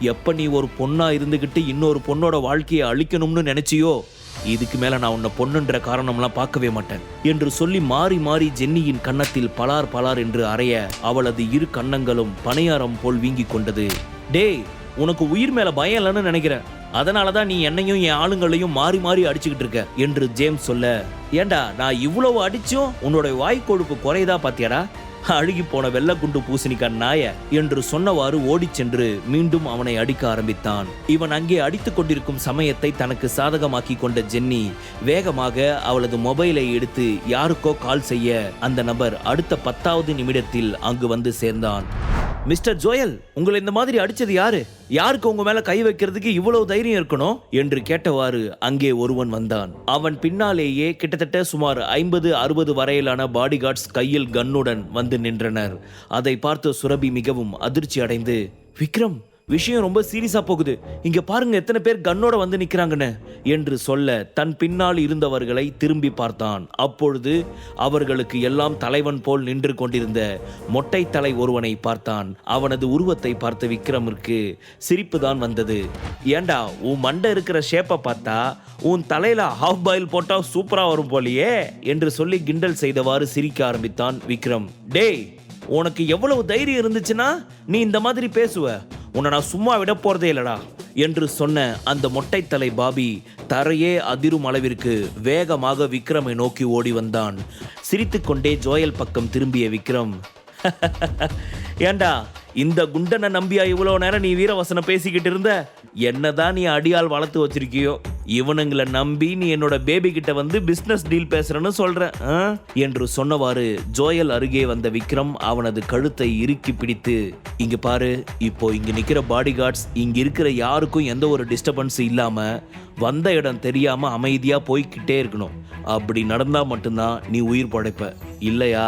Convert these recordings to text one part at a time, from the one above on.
எப்ப நீ ஒரு பொண்ணா இருந்துகிட்டு இன்னொரு பொண்ணோட வாழ்க்கையை அழிக்கணும்னு நினைச்சியோ இதுக்கு மேல நான் உன்னை பொண்ணுன்ற காரணம்லாம் பார்க்கவே மாட்டேன் என்று சொல்லி மாறி மாறி ஜென்னியின் கன்னத்தில் பலார் பலார் என்று அறைய அவளது இரு கன்னங்களும் பனையாரம் போல் வீங்கிக் கொண்டது. டேய் உனக்கு உயிர் மேல பயம் இல்லைன்னு நினைக்கிறேன். அதனால தான் நீ என்னையும் என் ஆளுங்களையும் மாறி மாறி அடிச்சுக்கிட்டு இருக்க என்று ஜேம்ஸ் சொல்ல ஏண்டா நான் இவ்வளவு அடிச்சும் உன்னோட வாய் கொழுப்பு குறையதா பாத்தியாடா? அழுகி போன வெள்ளக்குண்டு பூசணிக்கான் நாய என்று சொன்னவாறு ஓடிச் சென்று மீண்டும் அவனை அடிக்க ஆரம்பித்தான். இவன் அங்கே அடித்துக் கொண்டிருக்கும் சமயத்தை தனக்கு சாதகமாக்கி கொண்ட ஜென்னி வேகமாக அவளது மொபைலை எடுத்து யாருக்கோ கால் செய்ய அந்த நபர் அடுத்த பத்தாவது நிமிடத்தில் அங்கு வந்து சேர்ந்தான். மிஸ்டர் ஜோயல் உங்களை இந்த மாதிரி அடிச்சது யாரு? யாருக்கு உங்க மேல கை வைக்கிறதுக்கு இவ்வளவு தைரியம் இருக்கணும்? என்று கேட்டவாறு அங்கே ஒருவன் வந்தான். அவன் பின்னாலேயே கிட்டத்தட்ட சுமார் ஐம்பது அறுபது வரையிலான பாடிகார்ட்ஸ் கையில் கன்னுடன் வந்து நின்றனர். அதை பார்த்த சுரபி மிகவும் அதிர்ச்சி அடைந்து விக்ரம் விஷயம் ரொம்ப சீரியஸா போகுது. இங்க பாருங்க எத்தனை பேர் கன்னோட வந்து நிக்கிறாங்கன்னு. என்று சொல்ல தன் பின்னால் இருந்தவர்களை திரும்பி பார்த்தான். அப்பொழுது அவர்களுக்கு எல்லாம் தலைவன் போல் நின்று கொண்டிருந்த மொட்டை தலை ஒருவனை பார்த்தான். அவனது உருவத்தை பார்த்த விக்ரமிற்கு சிரிப்பு தான் வந்தது. ஏண்டா உன் மண்டை இருக்கிற ஷேப்பை பார்த்தா உன் தலையில ஹாஃப் பாயில் போட்டா சூப்பரா வரும் போலியே? என்று சொல்லி கிண்டல் செய்தவாறு சிரிக்க ஆரம்பித்தான் விக்ரம். டேய் உனக்கு எவ்வளவு தைரியம் இருந்துச்சுன்னா நீ இந்த மாதிரி பேசுவ. உன்னை நான் சும்மா விட போறதே இல்லடா என்று சொன்ன அந்த மொட்டைத்தலை பாபி தரையே அதிரும் அளவிற்கு வேகமாக விக்ரமை நோக்கி ஓடி வந்தான். சிரித்துக்கொண்டே ஜோயல் பக்கம் திரும்பிய விக்ரம் ஏண்டா இந்த குண்டனை நம்பியா இவ்வளோ நேரம் நீ வீரவசனம் பேசிக்கிட்டு இருந்த? என்னதான் நீ அடியால் வளர்த்து வச்சிருக்கியோ? இவனுங்களை நம்பி நீ என்னோட பேபி கிட்ட வந்து பிசினஸ் டீல் பேசுறேன்னு சொல்ற ஆ? என்று சொன்னவாறு ஜோயல் அருகே வந்த விக்ரம் அவனது கழுத்தை இறுக்கி பிடித்து இங்க பாரு இப்போ இங்க நிக்கிற பாடிகார்ட்ஸ் இங்க இருக்கிற யாருக்கும் எந்த ஒரு டிஸ்டர்பன்ஸ் இல்லாம வந்த இடம் தெரியாம அமைதியா போய்க்கிட்டே இருக்கணும். அப்படி நடந்தா மட்டும்தான் நீ உயிர் படைப்ப. இல்லையா?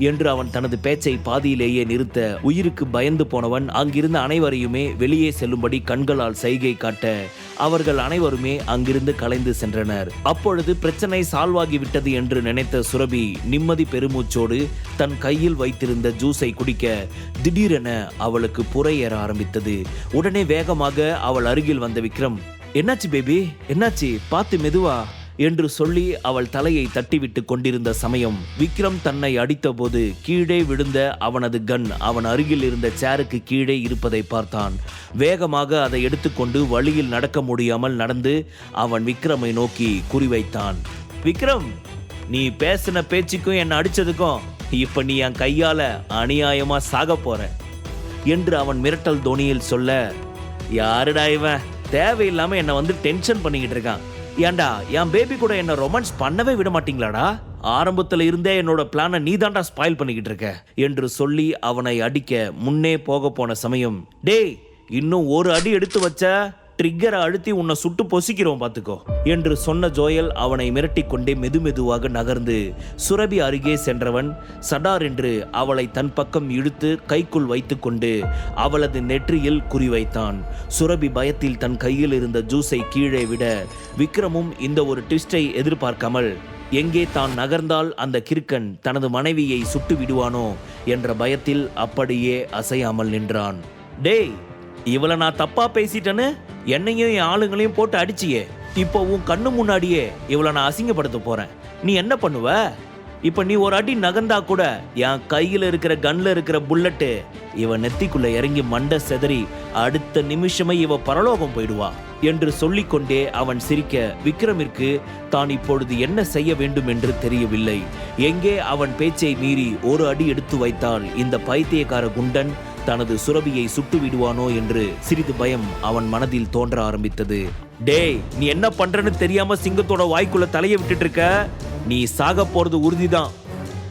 என்று அவன் தனது பேச்சை பாதியிலேயே நிறுத்த உயிருக்கு பயந்து போனவன் அங்கிருந்த அனைவரையுமே வெளியே செல்லும்படி கண்களால் சைகை காட்ட அவர்கள் அனைவருமே அங்கிருந்து கலைந்து சென்றனர். அப்பொழுது பிரச்சனை சால்வாகி விட்டது என்று நினைத்த சுரபி நிம்மதி பெருமூச்சோடு தன் கையில் வைத்திருந்த ஜூஸை குடிக்க திடீரென அவளுக்கு புரை ஏற ஆரம்பித்தது. உடனே வேகமாக அவள் அருகில் வந்த விக்ரம் என்னாச்சு பேபி? என்னாச்சு? பார்த்து மெதுவா. என்று சொல்லி அவள் தலையை தட்டிவிட்டு கொண்டிருந்த சமயம் விக்ரம் தன்னை அடித்தபோது கீழே விழுந்த அவனது கன் அவன் அருகில் இருந்த சேருக்கு கீழே இருப்பதை பார்த்தான். வேகமாக அதை எடுத்துக்கொண்டு வழியில் நடக்க முடியாமல் நடந்து அவன் விக்ரமை நோக்கி குறிவைத்தான். விக்ரம் நீ பேசின பேச்சுக்கும் என்னை அடித்ததுக்கும் இப்ப நீ என் கையால அநியாயமா சாக போற என்று அவன் மிரட்டல் தோனியில் சொல்ல யாருடா இவன்? தேவையில்லாம என்னை வந்து டென்ஷன் பண்ணிக்கிட்டு இருக்கான். ஏண்டா என் பேபி கூட என்ன ரொமான்ஸ் பண்ணவே விட மாட்டீங்களாடா? ஆரம்பத்தில் இருந்தே என்னோட பிளானை நீ தாண்டா ஸ்பாயில் பண்ணிக்கிட்டு இருக்க. என்று சொல்லி அவனை அடிக்க முன்னே போக போன சமயம் டேய் இன்னும் ஒரு அடி எடுத்து வச்ச ட்ரிக்கரை அழுத்தி உன்னை சுட்டு பொசிக்கிறோம் பார்த்துக்கோ என்று சொன்ன ஜோயல் அவனை மிரட்டி கொண்டே மெதுமெதுவாக நகர்ந்து சுரபி அருகே சென்றவன் சடார் என்று அவளை தன் பக்கம் இழுத்து கைக்குள் வைத்துக்கொண்டு அவளது நெற்றியில் குறிவைத்தான். சுரபி பயத்தில் தன் கையில் இருந்த ஜூஸை கீழே விட விக்ரமும் இந்த ஒரு ட்விஸ்டை எதிர்பார்க்காமல் எங்கே தான் நகர்ந்தால் அந்த கிறுக்கன் தனது மனைவியை சுட்டு விடுவானோ என்ற பயத்தில் அப்படியே அசையாமல் நின்றான். டேய் இவளை நான் தப்பா பேசிட்டேன்னு என்னையும் என் ஆளுங்களையும் போட்டு அடிச்சியே. இப்போ உன் கண்ணு முன்னாடியே இவளை நான் அசிங்கப்படுத்த போறேன். நீ என்ன பண்ணுவ? இப்போ நீ ஒரு அடி நகர்ந்தா கூட என் கையில் இருக்கிற கன்ல இருக்கிற புல்லட்டு இவ நெத்திக்குள்ள இறங்கி மண்டை செதறி அடுத்த நிமிஷமே இவ பரலோகம் போயிடுவா என்று சொல்லிக்கொண்டே அவன் சிரிக்க விக்ரமிற்கு தான் இப்பொழுது என்ன செய்ய வேண்டும் என்று தெரியவில்லை. எங்கே அவன் பேச்சை மீறி ஒரு அடி எடுத்து வைத்தால் இந்த பைத்தியக்கார குண்டன்? தனது சுரபியை சுட்டு விடுவானோ என்று சிறிது பயம் அவன் மனதில் தோன்ற ஆரம்பித்தது. டேய் நீ என்ன பண்றன்னு தெரியாம சிங்கத்தோட வாய்க்குள்ள தலையை விட்டுட்டு இருக்க? நீ சாக போறது உறுதிதான்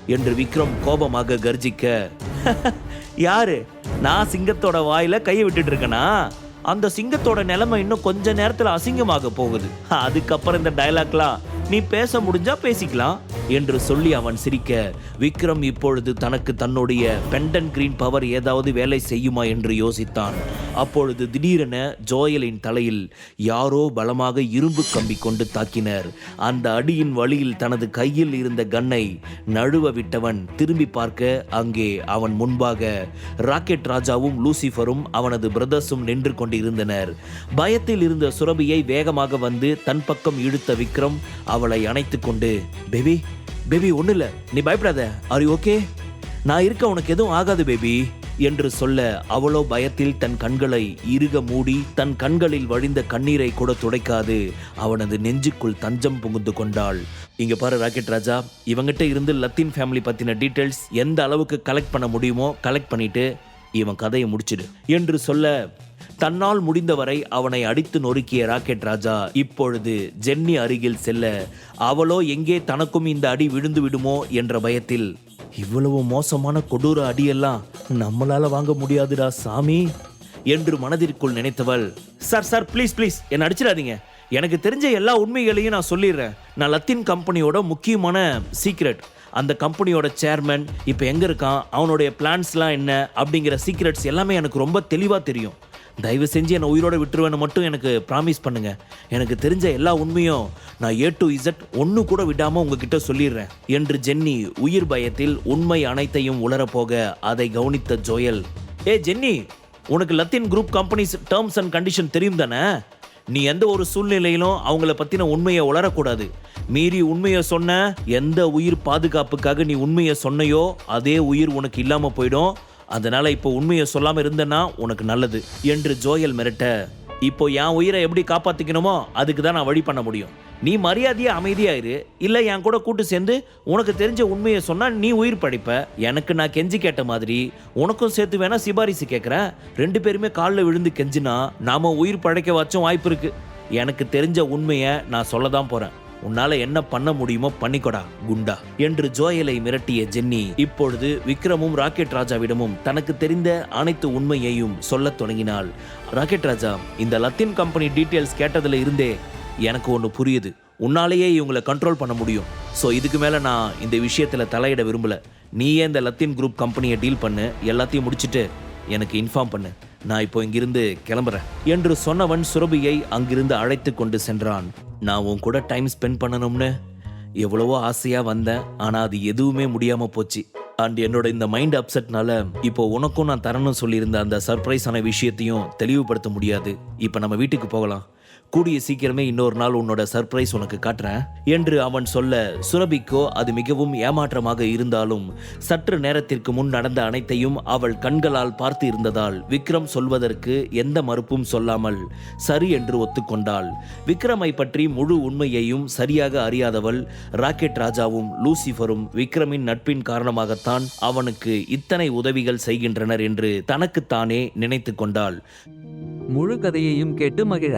என்று விக்ரம் கோபமாக கர்ஜிக்க. யாரு? நான் சிங்கத்தோட வாயில கையை விட்டுட்டு இருக்கேனா? அந்த சிங்கத்தோட நிலைமை இன்னும் கொஞ்ச நேரத்துல அசிங்கமாக போகுது. அதுக்கப்புறம் இந்த டயலாக்லாம் நீ பேச முடிஞ்சா பேசிக்கலாம் என்று சொல்லி அவன் சிரிக்க. விக்ரம் இப்பொழுது தனக்கு தன்னுடைய பெண்டன் கிரீன் பவர் ஏதாவது வேலை செய்யுமா என்று யோசித்தான். அப்பொழுது திடீரென ஜோயலின் தலையில் யாரோ பலமாக இரும்பு கம்பி கொண்டு தாக்கினர். அந்த அடியின் வழியில் தனது கையில் இருந்த கன்னை நழுவ விட்டவன் திரும்பி பார்க்க அங்கே அவன் முன்பாக ராக்கெட் ராஜாவும் லூசிஃபரும் அவனது பிரதர்ஸும் நின்று கொண்டிருந்தனர். பயத்தில் இருந்த சுரபியை வேகமாக வந்து தன் பக்கம் இழுத்த விக்ரம் அவளை அணைத்து கொண்டு பேபி பேபி ஒன்றும் இல்லை நீ பயப்படாத. ஆர் ஓகே நான் இருக்க உனக்கு எதுவும் ஆகாது பேபி என்று சொல்ல அவளோ பயத்தில் தன் கண்களை இறுக மூடி தன் கண்களில் வழிந்த கண்ணீரை கூட துடைக்காது. அவனது நெஞ்சுக்குள் தஞ்சம் புகுந்து கொண்டாள். இங்க பாரு ராக்கெட் ராஜா இவங்கிட்ட இருந்து லத்தீன் ஃபேமிலி பத்தின டீட்டெயில்ஸ் எந்த அளவுக்கு கலெக்ட் பண்ண முடியுமோ கலெக்ட் பண்ணிட்டு இவன் கதையை முடிச்சிடு. என்று சொல்ல தன்னால் முடிந்தவரை அவனை அடித்து நொறுக்கிய ராக்கெட் ராஜா இப்பொழுது ஜென்னி அருகில் செல்ல அவளோ எங்கே தனக்கும் இந்த அடி விழுந்து விடுமோ என்ற பயத்தில் இவ்வளவு மோசமான கொடூர அடியெல்லாம் நம்மளால வாங்க முடியாதுடா சாமி என்று மனதிற்குள் நினைத்தவள் சார் சார் ப்ளீஸ் ப்ளீஸ் என்னை அடிச்சிடாதீங்க. எனக்கு தெரிஞ்ச எல்லா உண்மைகளையும் நான் சொல்லிடுறேன். நான் லத்தீன் கம்பெனியோட முக்கியமான சீக்ரெட். அந்த கம்பெனியோட சேர்மன் இப்போ எங்கே இருக்கான்? அவனுடைய பிளான்ஸ்லாம் என்ன? அப்படிங்கிற சீக்ரெட்ஸ் எல்லாமே எனக்கு ரொம்ப தெளிவாக தெரியும். தயவு செஞ்சு என்னை உயிரோடு விட்டுருவேன்னு மட்டும் எனக்கு ப்ராமிஸ் பண்ணுங்கள் எனக்கு தெரிஞ்ச எல்லா உண்மையும் நான் ஏ டு இசட் ஒன்று கூட விடாமல் உங்ககிட்ட சொல்லிடுறேன். என்று ஜென்னி உயிர் பயத்தில் உண்மை அனைத்தையும் உளரப்போக அதை கவனித்த ஜோயல். ஏ ஜென்னி உனக்கு Latin group companies terms and condition தெரியும் தானே? நீ எந்த ஒரு சூழ்நிலையிலும் அவங்கள பத்தின உண்மையை உளரக்கூடாது. மீறி உண்மையை சொன்ன எந்த உயிர் பாதுகாப்புக்காக நீ உண்மையை சொன்னையோ அதே உயிர் உனக்கு இல்லாம போயிடும். அதனால இப்போ உண்மையை சொல்லாம இருந்தனா உனக்கு நல்லது. என்று ஜோயல் மிரட்ட இப்போ என் உயிரை எப்படி காப்பாத்திக்கணுமோ அதுக்கு தான் நான் வழி பண்ண முடியும். நீ மரியாதையாக அமைதியாயிரு இல்லை என் கூட கூட்டு சேர்ந்து உனக்கு தெரிஞ்ச உண்மையை சொன்னால் நீ உயிர் படைப்ப. எனக்கு நான் கெஞ்சி கேட்ட மாதிரி உனக்கும் சேர்த்து வேணா சிபாரிசு கேட்குறேன் ரெண்டு பேருமே காலில் விழுந்து கெஞ்சினா நாம் உயிர் படைக்க வச்சும் வாய்ப்பு இருக்கு. எனக்கு தெரிஞ்ச உண்மையை நான் சொல்ல தான் போகிறேன் உன்னால என்ன பண்ண முடியுமோ பண்ணிக்கொடா குண்டா. என்று ஜோயலை மிரட்டிய ஜென்னி இப்பொழுது விக்ரமும் ராக்கெட் ராஜாவிடமும் தனக்கு தெரிந்த அனைத்து உண்மையையும் சொல்லத் தொடங்கினாள். ராக்கெட் ராஜா இந்த லத்தீன் கம்பெனி டீட்டெயில்ஸ் கேட்டதுல இருந்தே எனக்கு ஒன்று புரியுது. உன்னாலேயே இவங்களை கண்ட்ரோல் பண்ண முடியும். ஸோ இதுக்கு மேலே நான் இந்த விஷயத்தில் தலையிட விரும்பல. நீயே இந்த லத்தீன் குரூப் கம்பெனியை டீல் பண்ணு எல்லாத்தையும் முடிச்சுட்டு எனக்கு இன்ஃபார்ம் பண்ணு. நான் இப்போ இங்கிருந்து கிளம்புறேன். என்று சொன்னவன் சுரபியை அங்கிருந்து அழைத்து கொண்டு சென்றான். நான் உன் கூட டைம் ஸ்பெண்ட் பண்ணணும்னு எவ்வளவோ ஆசையாக வந்தேன். ஆனால் அது எதுவுமே முடியாமல் போச்சு. அண்ட் என்னோட இந்த மைண்ட் அப்செட்னால இப்போ உனக்கும் நான் தரணும் சொல்லியிருந்த அந்த சர்ப்ரைஸான விஷயத்தையும் தெளிவுபடுத்த முடியாது. இப்போ நம்ம வீட்டுக்கு போகலாம். கூடிய சீக்கிரமே இன்னொரு நாள் உன்னோட சர்ப்ரைஸ் உனக்கு காட்டுறேன். என்று அவன் சொல்ல சுரபிக்கோ அது மிகவும் ஏமாற்றமாக இருந்தாலும் சற்று நேரத்திற்கு முன் நடந்த அனைத்தையும் அவள் கண்களால் பார்த்து இருந்ததால் விக்ரம் சொல்வதற்கு எந்த மறுப்பும் சொல்லாமல் சரி என்று ஒத்துக்கொண்டாள். விக்ரமை பற்றி முழு உண்மையையும் சரியாக அறியாதவள் ராக்கெட் ராஜாவும் லூசிஃபரும் விக்ரமின் நட்பின் காரணமாகத்தான் அவனுக்கு இத்தனை உதவிகள் செய்கின்றனர் என்று தனக்குத்தானே நினைத்து கொண்டாள். முழு கதையையும் கேட்டு மகிழ.